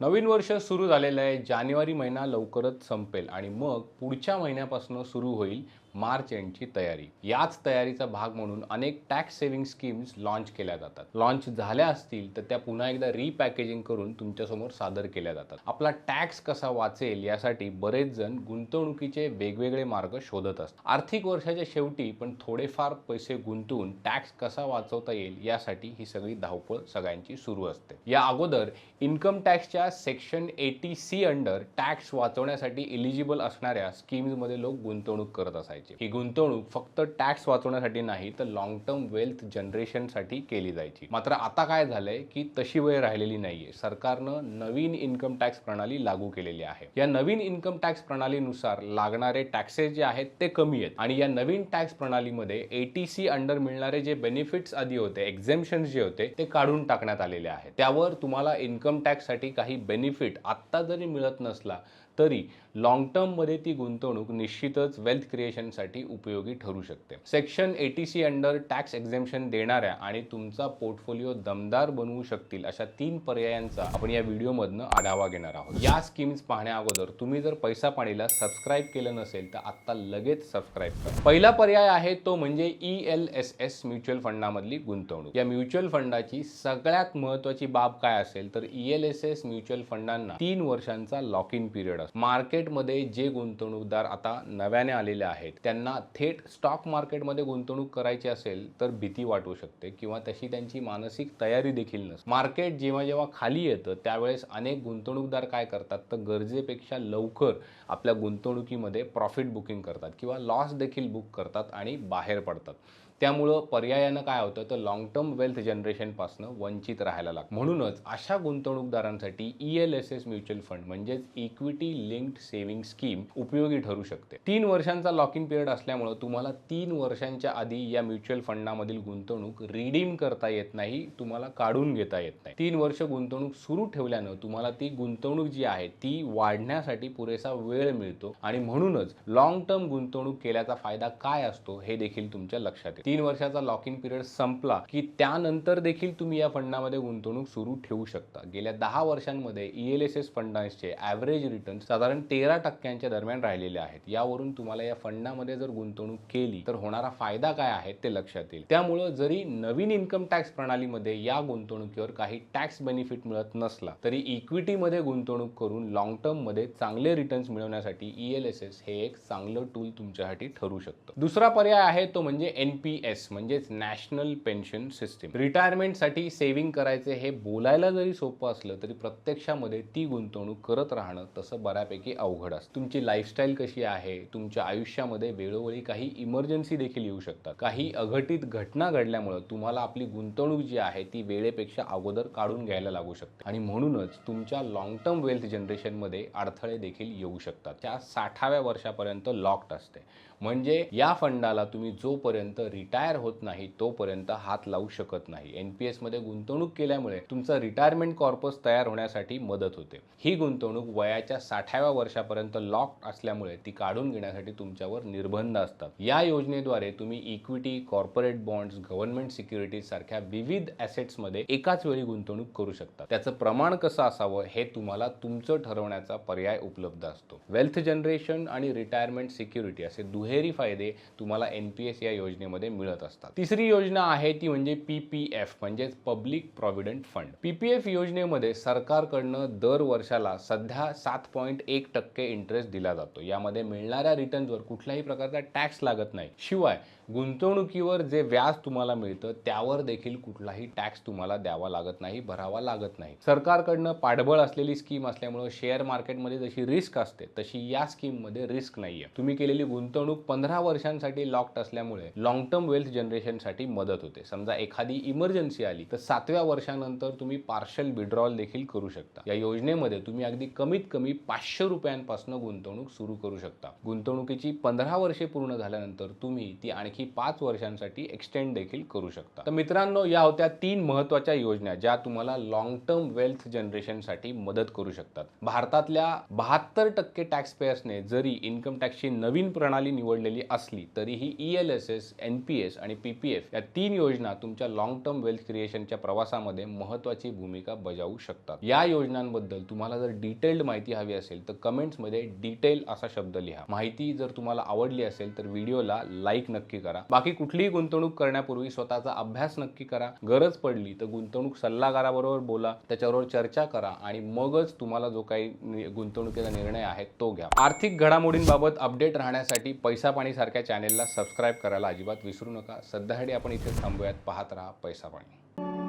नवीन वर्ष सुरू झालेलं आहे. जानेवारी महिना लवकरच संपेल आणि मग पुढच्या महिन्यापासून सुरू होईल. मार्च एंडची तयारी. याच तयारीचा भाग म्हणून अनेक टॅक्स सेव्हिंग स्कीम्स लॉन्च केल्या जातात. लॉन्च झाल्या असतील तर त्या पुन्हा एकदा रिपॅकेजिंग करून तुमच्यासमोर सादर केल्या जातात. आपला टॅक्स कसा वाचेल यासाठी बरेच जण गुंतवणुकीचे वेगवेगळे मार्ग शोधत असतात. आर्थिक वर्षाच्या शेवटी पण थोडेफार पैसे गुंतवून टॅक्स कसा वाचवता येईल यासाठी ही सगळी धावपळ सगळ्यांची सुरू असते. या अगोदर इन्कम टॅक्सच्या section eighty C under tax वाचवण्यासाठी एलिजिबल असणाऱ्या स्कीम्समध्ये लोक गुंतवणूक करत असायचे. ही गुंतवणूक फक्त टॅक्स वाचवण्यासाठी नाही तर लॉंग टर्म वेल्थ जनरेशनसाठी केली जायची. मात्र आता काय झालंय की तशी वेळ राहिलेली नाहीये. सरकारनं नवीन इन्कम टॅक्स प्रणाली लागू केलेली आहे. या नवीन इन्कम टॅक्स प्रणालीनुसार लागणारे टॅक्सेस जे आहेत ते कमी आहेत. आणि या नवीन टॅक्स प्रणालीमध्ये एटीसी अंडर मिळणारे जे बेनिफिट्स आधी होते एक्झेम्शन जे होते ते काढून टाकण्यात आलेले आहेत. त्यावर तुम्हाला इन्कम टॅक्ससाठी काही बेनिफिट आत्ता जरी मिळत नसला तरी लॉंग टर्ममध्ये ती गुंतवणूक निश्चितच वेल्थ क्रिएशनसाठी उपयोगी ठरू शकते. Section eighty C under tax exemption देणाऱ्या आणि तुमचा पोर्टफोलिओ दमदार बनवू शकतील अशा तीन पर्यायांचा आपण या व्हिडिओमधनं आढावा घेणार आहोत. या स्कीम्स पाहण्या अगोदर तुम्ही जर पैसा पाणीला सबस्क्राईब केलं नसेल तर आत्ता लगेच सबस्क्राईब करा. पहिला पर्याय आहे तो म्हणजे E L S S mutual फंडामधली गुंतवणूक. या म्युच्युअल फंडाची सगळ्यात महत्वाची बाब काय असेल तर E L S S mutual फंडांना तीन वर्षांचा लॉक इन पिरियड असतो मार्केटमध्ये जे गुंतवणूकदार आता नव्याने आलेले आहेत त्यांना थेट स्टॉक मार्केटमध्ये गुंतवणूक करायची असेल तर भीती वाटू शकते किंवा तशी त्यांची मानसिक तयारी देखील नसते. मार्केट जेव्हा जेव्हा खाली येतं त्यावेळेस अनेक गुंतवणूकदार काय करतात? तर गरजेपेक्षा लवकर आपल्या गुंतवणुकीमध्ये प्रॉफिट बुकिंग करतात किंवा लॉस देखील बुक करतात आणि बाहेर पडतात. त्यामुळं पर्यायानं काय होतं तर लाँग टर्म वेल्थ जनरेशनपासून वंचित राहायला लागतं. म्हणूनच अशा गुंतवणूकदारांसाठी E L S S mutual fund म्हणजेच इक्विटी लिंक्ड सेव्हिंग स्कीम उपयोगी ठरू शकते. तीन वर्षांचा लॉक इन पिरियड असल्यामुळं तुम्हाला तीन वर्षांच्या आधी या म्युच्युअल फंडामधील गुंतवणूक रिडीम करता येत नाही तुम्हाला काढून घेता येत नाही. तीन वर्ष गुंतवणूक सुरू ठेवल्यानं तुम्हाला ती गुंतवणूक जी आहे ती वाढण्यासाठी पुरेसा वेळ मिळतो. आणि म्हणूनच लॉंग टर्म गुंतवणूक केल्याचा फायदा काय असतो हे देखील तुमच्या लक्षात येईल तीन वर्षाचा लॉक इन पिरियड संपला की त्यानंतर देखील तुम्ही या फंडामध्ये गुंतवणूक सुरू ठेवू शकता. गेल्या दहा वर्षांमध्ये ई एल एस एस फंडांचे ॲव्हरेज रिटर्न साधारण तेरा टक्क्यांच्या दरम्यान राहिलेले आहेत. यावरून तुम्हाला या फंडामध्ये जर गुंतवणूक केली तर होणारा फायदा काय आहे ते लक्षात येईल. त्यामुळं जरी नवीन इन्कम टॅक्स प्रणालीमध्ये या गुंतवणुकीवर काही टॅक्स बेनिफिट मिळत नसला तरी इक्विटीमध्ये गुंतवणूक करून लॉंग टर्ममध्ये चांगले रिटर्न्स मिळवण्यासाठी ई एल एस एस हे एक चांगलं टूल तुमच्यासाठी ठरू शकतं. दुसरा पर्याय आहे तो म्हणजे एन पी एस म्हणजेच नॅशनल पेन्शन सिस्टीम. रिटायरमेंटसाठी सेव्हिंग करायचे हे बोलायला जरी सोपं असलं तरी प्रत्यक्षामध्ये ती गुंतवणूक करत राहणं तसं बऱ्यापैकी अवघड असतं. तुमची लाईफस्टाईल कशी आहे? तुमच्या आयुष्यामध्ये वेळोवेळी काही इमर्जन्सी देखील येऊ शकतात. काही अघटित घटना घडल्यामुळं तुम्हाला आपली गुंतवणूक जी आहे ती वेळेपेक्षा अगोदर काढून घ्यायला लागू शकते. आणि म्हणूनच तुमच्या लॉंग टर्म वेल्थ जनरेशनमध्ये अडथळे देखील येऊ शकतात. त्या साठाव्या वर्षापर्यंत लॉक्ड असते. म्हणजे या फंडाला तुम्ही जोपर्यंत रिटायर होत नाही तोपर्यंत हात लावू शकत नाही. एन पी एसमध्ये गुंतवणूक केल्यामुळे तुमचा रिटायरमेंट कॉर्पस तयार होण्यासाठी मदत होते. ही गुंतवणूक वयाच्या साठाव्या वर्षापर्यंत लॉक असल्यामुळे ती काढून घेण्यासाठी तुमच्यावर निर्बंध असतात. या योजनेद्वारे तुम्ही equity corporate bonds government securities सारख्या विविध ॲसेट्समध्ये एकाच वेळी गुंतवणूक करू शकता. त्याचं प्रमाण कसं असावं हे तुम्हाला तुमचं ठरवण्याचा पर्याय उपलब्ध असतो. वेल्थ जनरेशन आणि रिटायरमेंट सिक्युरिटी असे दुहेरी फायदे तुम्हाला एन पी एस या योजनेमध्ये मिळत असतात. तिसरी योजना आहे ती म्हणजे पी पी एफ म्हणजेच public provident fund P P F योजनेमध्ये सरकारकडनं दर वर्षाला सध्या सात पॉईंट एक टक्के इंटरेस्ट दिला जातो. यामध्ये मिळणाऱ्या रिटर्न्सवर कुठल्याही प्रकारचा टॅक्स लागत नाही. शिवाय गुंतवणुकीवर जे व्याज तुम्हाला मिळतं त्यावर देखील कुठलाही टॅक्स तुम्हाला द्यावा लागत नाही भरावा लागत नाही. सरकारकडनं पाठबळ असलेली स्कीम असल्यामुळं शेअर मार्केटमध्ये जशी रिस्क असते तशी या स्कीममध्ये रिस्क नाही आहे तुम्ही केलेली गुंतवणूक पंधरा वर्षांसाठी लॉक्ड असल्यामुळे लॉंग टर्म वेल्थ जनरेशनसाठी मदत होते. समजा एखादी इमर्जन्सी आली तर सातव्या वर्षानंतर तुम्ही पार्शल विड्रॉल देखील करू शकता. या योजनेमध्ये तुम्ही अगदी कमीत कमी पाचशे रुपयांपासून गुंतवणूक सुरू करू शकता. गुंतवणुकीची पंधरा वर्षे पूर्ण झाल्यानंतर तुम्ही ती आणखी आणखी पाच वर्षांसाठी एक्सटेंड देखील करू शकता. तर मित्रांनो या होत्या तीन महत्त्वाच्या योजना ज्या तुम्हाला लॉंग टर्म वेल्थ जनरेशनसाठी मदत करू शकतात. भारतातल्या बहात्तर टक्के टॅक्स पेयर्सने जरी इन्कम टॅक्सची नवीन प्रणाली निवडलेली असली तरीही E L S S N P S आणि पी पी एफ या तीन योजना तुमच्या लॉंग टर्म वेल्थ क्रिएशनच्या प्रवासामध्ये महत्त्वाची भूमिका बजावू शकतात. या योजनांबद्दल तुम्हाला जर डिटेल्ड माहिती हवी असेल तर कमेंट्समध्ये डिटेल असा शब्द लिहा. माहिती जर तुम्हाला आवडली असेल तर व्हिडिओला लाईक नक्की करा. बाकी कुठलीही गुंतवणूक करण्यापूर्वी स्वतःचा अभ्यास नक्की करा. गरज पडली तर गुंतवणूक सल्लागाराबरोबर बोला त्याच्याबरोबर चर्चा करा आणि मगच तुम्हाला जो काही गुंतवणुकीचा निर्णय आहे तो घ्या. आर्थिक घडामोडींबाबत अपडेट राहण्यासाठी पैसा पाणी सारख्या चॅनेलला सबस्क्राईब करायला अजिबात विसरू नका. सध्यासाठी आपण इथे थांबूयात. पाहत राहा पैसा पाणी.